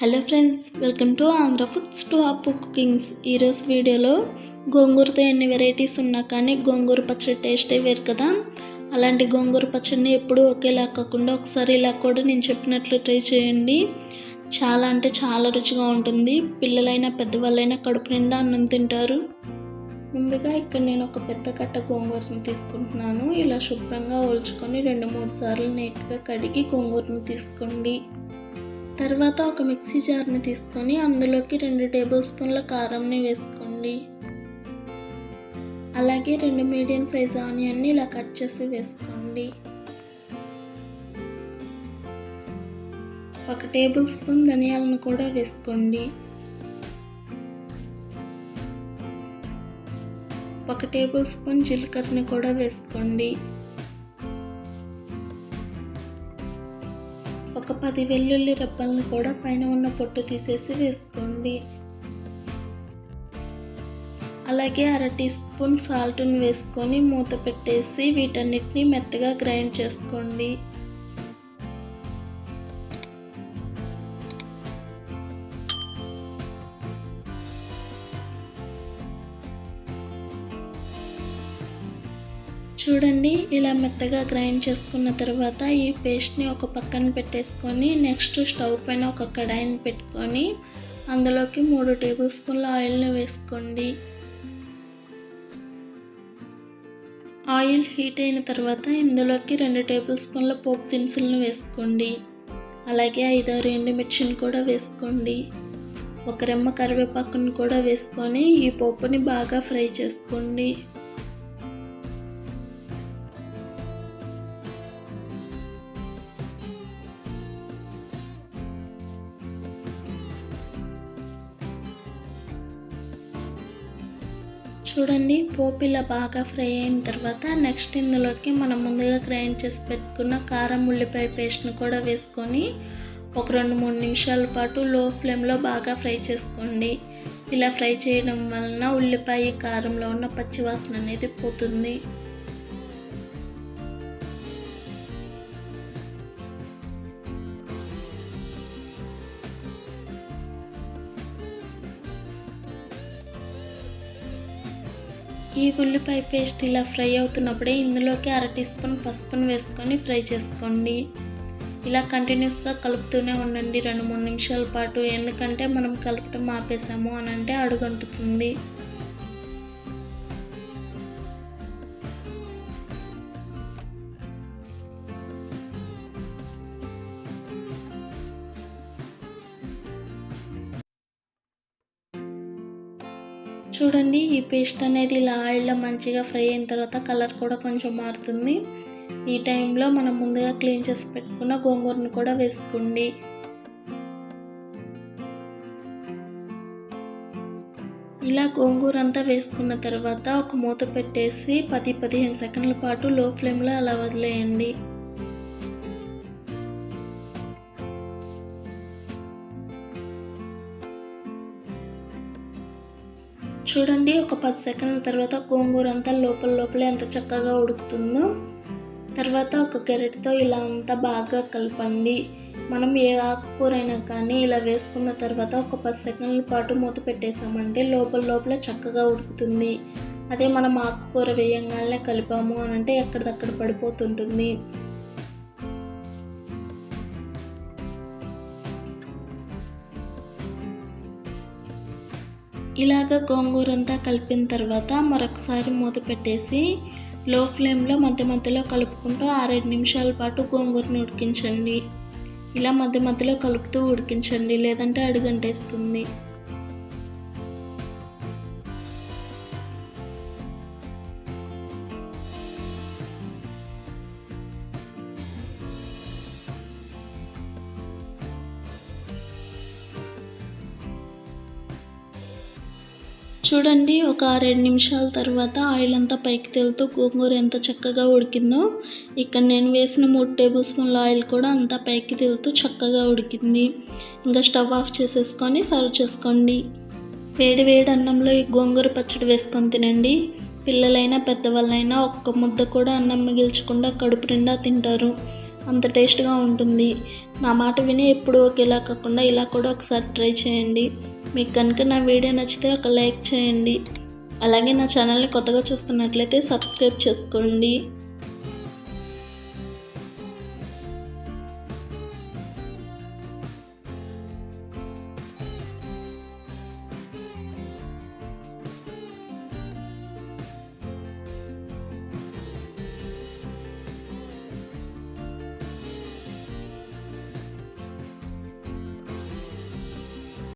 Hello friends welcome to Andhra foods to Appu cookings ఈరోజు వీడియోలో గోంగూరతో ఎన్ని వెరైటీస్ ఉన్నా కానీ గోంగూర పచ్చడి టేస్టే వేరు కదా. అలాంటి గోంగూర పచ్చడిని ఎప్పుడూ ఒకేలా కాకుండా ఒకసారి ఇలా కూడా నేను చెప్పినట్లు ట్రై చేయండి. చాలా అంటే చాలా రుచిగా ఉంటుంది. పిల్లలైనా పెద్దవాళ్ళైనా కడుపు నిండా అన్నం తింటారు. ముందుగా ఇక్కడ నేను ఒక పెద్ద కట్ట గోంగూరని తీసుకుంటున్నాను. ఇలా శుభ్రంగా ఒలుచుకొని రెండు మూడు సార్లు నీట్గా కడిగి గోంగూరని తీసుకోండి. తర్వాత ఒక మిక్సీ జార్ని తీసుకొని అందులోకి రెండు టేబుల్ స్పూన్ల కారంని వేసుకోండి. అలాగే రెండు మీడియం సైజ్ ఆనియన్ని ఇలా కట్ చేసి వేసుకోండి. ఒక టేబుల్ స్పూన్ ధనియాలను కూడా వేసుకోండి. ఒక టేబుల్ స్పూన్ జీలకర్రని కూడా వేసుకోండి. ఒక పది వెల్లుల్లి రెబ్బలను కూడా పైన ఉన్న పొట్టు తీసేసి వేసుకోండి. అలాగే అర టీ స్పూన్ సాల్ట్ని వేసుకొని మూత పెట్టేసి వీటన్నిటిని మెత్తగా గ్రైండ్ చేసుకోండి. చూడండి ఇలా మెత్తగా గ్రైండ్ చేసుకున్న తర్వాత ఈ పేస్ట్ని ఒక పక్కన పెట్టేసుకొని నెక్స్ట్ స్టవ్ పైన ఒక కడాయిని పెట్టుకొని అందులోకి మూడు టేబుల్ స్పూన్ల ఆయిల్ని వేసుకోండి. ఆయిల్ హీట్ అయిన తర్వాత ఇందులోకి రెండు టేబుల్ స్పూన్ల పోపు దినుసులను వేసుకోండి. అలాగే ఐదారు ఎండుమిర్చిని కూడా వేసుకోండి. ఒక రెమ్మ కరివేపాకుని కూడా వేసుకొని ఈ పోపుని బాగా ఫ్రై చేసుకోండి. చూడండి పోపు ఇలా బాగా ఫ్రై అయిన తర్వాత నెక్స్ట్ ఇందులోకి మనం ముందుగా గ్రైండ్ చేసి పెట్టుకున్న కారం ఉల్లిపాయ పేస్ట్ని కూడా వేసుకొని ఒక రెండు మూడు నిమిషాల పాటు లో ఫ్లేమ్లో బాగా ఫ్రై చేసుకోండి. ఇలా ఫ్రై చేయడం వలన ఉల్లిపాయ కారంలో ఉన్న పచ్చివాసన అనేది పోతుంది. ఈ ఉల్లిపాయ పేస్ట్ ఇలా ఫ్రై అవుతున్నప్పుడే ఇందులోకి అర టీ స్పూన్ పసుపును వేసుకొని ఫ్రై చేసుకోండి. ఇలా కంటిన్యూస్గా కలుపుతూనే ఉండండి. రెండు మూడు నిమిషాల పాటు ఎందుకంటే మనం కలపటం ఆపేసాము అని అంటే అడుగంటుతుంది. చూడండి ఈ పేస్ట్ అనేది ఇలా ఆయిల్లో మంచిగా ఫ్రై అయిన తర్వాత కలర్ కూడా కొంచెం మారుతుంది. ఈ టైంలో మనం ముందుగా క్లీన్ చేసి పెట్టుకున్న గోంగూరను కూడా వేసుకోండి. ఇలా గోంగూర అంతా వేసుకున్న తర్వాత ఒక మూత పెట్టేసి పది పదిహేను సెకండ్ల పాటు లో ఫ్లేమ్లో అలా వదిలేయండి. చూడండి ఒక పది సెకండ్ల తర్వాత గోంగూర అంతా లోపల లోపలే ఎంత చక్కగా ఉడుకుతుందో. తర్వాత ఒక గరిటతో ఇలా అంతా బాగా కలపండి. మనం ఏ ఆకుకూర అయినా కానీ ఇలా వేసుకున్న తర్వాత ఒక పది సెకండ్ల పాటు మూత పెట్టేసామంటే లోపల లోపల చక్కగా ఉడుకుతుంది. అదే మనం ఆకుకూర వేయంగానే కలిపాము అని అంటే ఎక్కడిదక్కడ పడిపోతుంటుంది. ఇలాగ గోంగూరంతా కలిపిన తర్వాత మరొకసారి మూత పెట్టేసి లో ఫ్లేమ్లో మధ్య మధ్యలో కలుపుకుంటూ ఆరేడు నిమిషాల పాటు గోంగూరని ఉడికించండి. ఇలా మధ్య మధ్యలో కలుపుతూ ఉడికించండి లేదంటే అడుగంటేస్తుంది. చూడండి ఒక ఆరేడు నిమిషాల తర్వాత ఆయిల్ అంతా పైకి తేలుతూ గోంగూర ఎంత చక్కగా ఉడికిందో. ఇక్కడ నేను వేసిన మూడు టేబుల్ స్పూన్ల ఆయిల్ కూడా అంతా పైకి తేలుతూ చక్కగా ఉడికింది. ఇంకా స్టవ్ ఆఫ్ చేసేసుకొని సర్వ్ చేసుకోండి. వేడి వేడి అన్నంలో ఈ గోంగూర పచ్చడి వేసుకొని తినండి. పిల్లలైనా పెద్దవాళ్ళైనా ఒక్క ముద్ద కూడా అన్నం మిగిల్చకుండా కడుపు నిండా తింటారు. అంత టేస్ట్గా ఉంటుంది. నా మాట విని ఎప్పుడు ఒకేలా కాకుండా ఇలా కూడా ఒకసారి ట్రై చేయండి. మీకు కనుక నా వీడియో నచ్చితే ఒక లైక్ చేయండి. అలాగే నా ఛానల్ని కొత్తగా చూస్తున్నట్లయితే సబ్స్క్రైబ్ చేసుకోండి.